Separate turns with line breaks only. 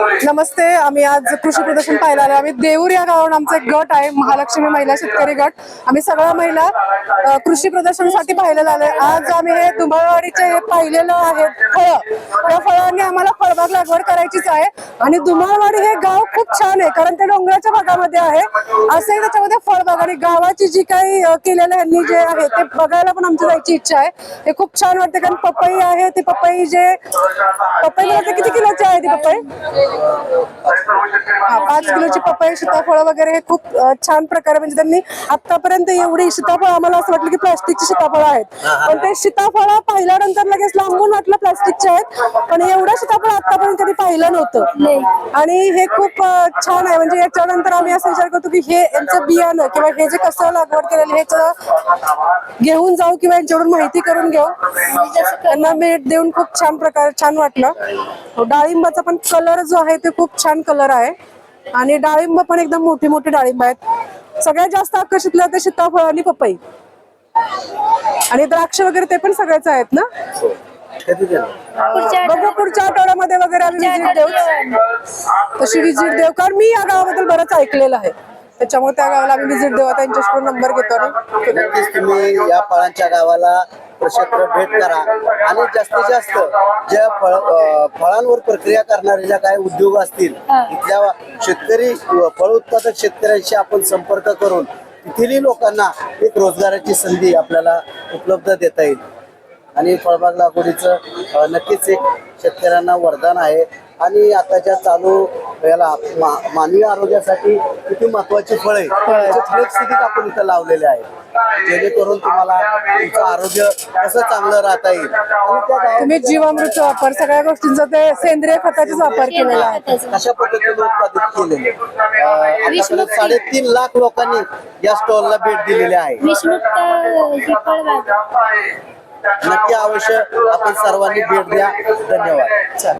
नमस्ते आम्ही आज कृषी प्रदर्शन पाहायला आलो आम्ही देऊर या गावावर आमचा एक गट आहे महालक्ष्मी महिला शेतकरी गट. आम्ही सगळ्या महिला कृषी प्रदर्शनासाठी पाहिलेलं आलोय आज आम्ही हे दुमळवाडीचे हे पाहिलेलं आहे फळं. त्या फळांनी आम्हाला फळबाग लागवड करायचीच आहे. आणि दुमळवाडी हे गाव खूप छान आहे कारण ते डोंगराच्या भागामध्ये आहे. असंही त्याच्यामध्ये फळबाग आणि गावाची जी काही केलेलं यांनी जे आहे ते बघायला पण आमची जायची इच्छा आहे. हे खूप छान वाटते कारण पपई आहे ती पपई जे पपई किती किलोची आहे ती पपई? हा पाच किलोची पपई सीताफळ वगैरे हे खूप छान प्रकारे म्हणजे त्यांनी आतापर्यंत एवढी सीताफळ आम्हाला असं वाटलं की प्लास्टिकची सीताफळ आहेत. पण ते सीताफळ पाहिल्यानंतर लगेच लांबून वाटलं प्लास्टिकचे आहेत पण एवढं सीताफळ आतापर्यंत कधी पाहिलं नव्हतं. आणि हे खूप छान आहे. म्हणजे याच्यानंतर आम्ही असं विचार करतो की हे यांचं बियाणं किंवा हे जे कसं लागवड केलेलं हे घेऊन जाऊ किंवा यांच्याकडून माहिती करून घेऊ. त्यांना भेट देऊन खूप छान प्रकारे छान वाटलं. डाळिंबाचा पण कलर जो आहे ते खूप छान कलर आहे. आणि डाळिंब पण एकदम मोठी मोठी डाळिंब आहेत. सगळ्यात जास्त आकर्षितलं ते सीताफळ आणि पपई. आणि द्राक्ष वगैरे ते पण सगळ्याच आहेत ना?
कधी देणार
बघू पुढच्या आठवड्यामध्ये वगैरे आम्ही विजिट देऊ. तशी विजिट देऊ कारण मी या गावाबद्दल बरंच ऐकलेलं आहे. त्याच्यामुळे त्या गावाला आम्ही विजिट देऊ. आता नंबर घेतो आणि
नक्कीच तुम्ही या फळांच्या गावाला प्रक्षेत्र भेट करा. आणि जास्तीत जास्त ज्या फळ अं, फळांवर प्रक्रिया करणारे ज्या काही उद्योग असतील तिथल्या शेतकरी व फळ उत्पादक शेतकऱ्यांशी आपण संपर्क करून तिथील लोकांना एक रोजगाराची संधी आपल्याला उपलब्ध देता येईल. आणि फळबाग लागवडीचं नक्कीच एक शेतकऱ्यांना वरदान आहे. आणि आताच्या चालू याला मा- मानवी आरोग्यासाठी किती महत्वाची फळे स्थितीत आपण इथं लावलेले आहे. जेणेकरून तुम्हाला तुमचं आरोग्य कसं चांगलं राहता येईल. आणि त्या गावात
तुम्ही जीवामृत वापर सगळ्या गोष्टींचा ते सेंद्रिय खताचाच वापर केलेला आहे.
कशा पद्धतीने उत्पादित केलेले? आतापर्यंत साडेतीन लाख लोकांनी या स्टॉलला भेट दिलेली आहे.
ही
नक्की अवश्य आपण सर्वांनी भेट द्या. धन्यवाद.